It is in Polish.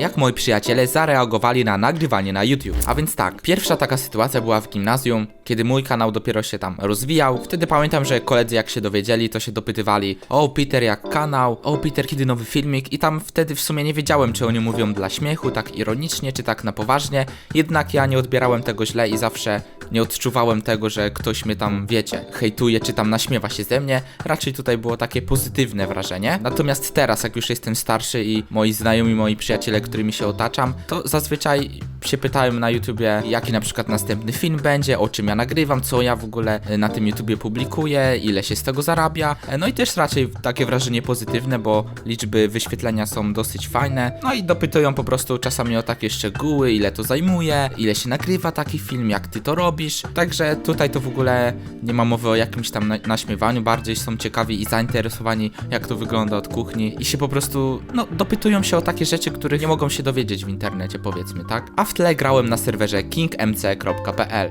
jak moi przyjaciele zareagowali na nagrywanie na YouTube. A więc tak, pierwsza taka sytuacja była w gimnazjum, kiedy mój kanał dopiero się tam rozwijał. Wtedy pamiętam, że koledzy jak się dowiedzieli, to się dopytywali o Peter jak kanał, o Peter kiedy nowy filmik i tam wtedy w sumie nie wiedziałem, czy oni mówią dla śmiechu, tak ironicznie, czy tak na poważnie. Jednak ja nie odbierałem tego źle i zawsze nie odczuwałem tego, że ktoś mnie tam, wiecie, hejtuje, czy tam naśmiewa się ze mnie. Raczej tutaj było takie pozytywne wrażenie. Natomiast teraz, jak już jestem starszy i moi znajomi, moi przyjaciele, którymi się otaczam, to zazwyczaj się pytałem na YouTubie, jaki na przykład następny film będzie, o czym ja nagrywam, co ja w ogóle e, na tym YouTubie publikuję, ile się z tego zarabia. E, No i też raczej takie wrażenie pozytywne, bo liczby wyświetlenia są dosyć fajne. No i dopytują po prostu czasami o takie szczegóły, ile to zajmuje, ile się nagrywa taki film, jak ty to robisz. Także tutaj to w ogóle nie ma mowy o jakimś tam na naśmiewaniu, bardziej są ciekawi i zainteresowani, jak to wygląda od kuchni i się po prostu, no, dopytują się o takie rzeczy, których nie mogą się dowiedzieć w internecie, powiedzmy, tak? A w tle grałem na serwerze kingmc.pl.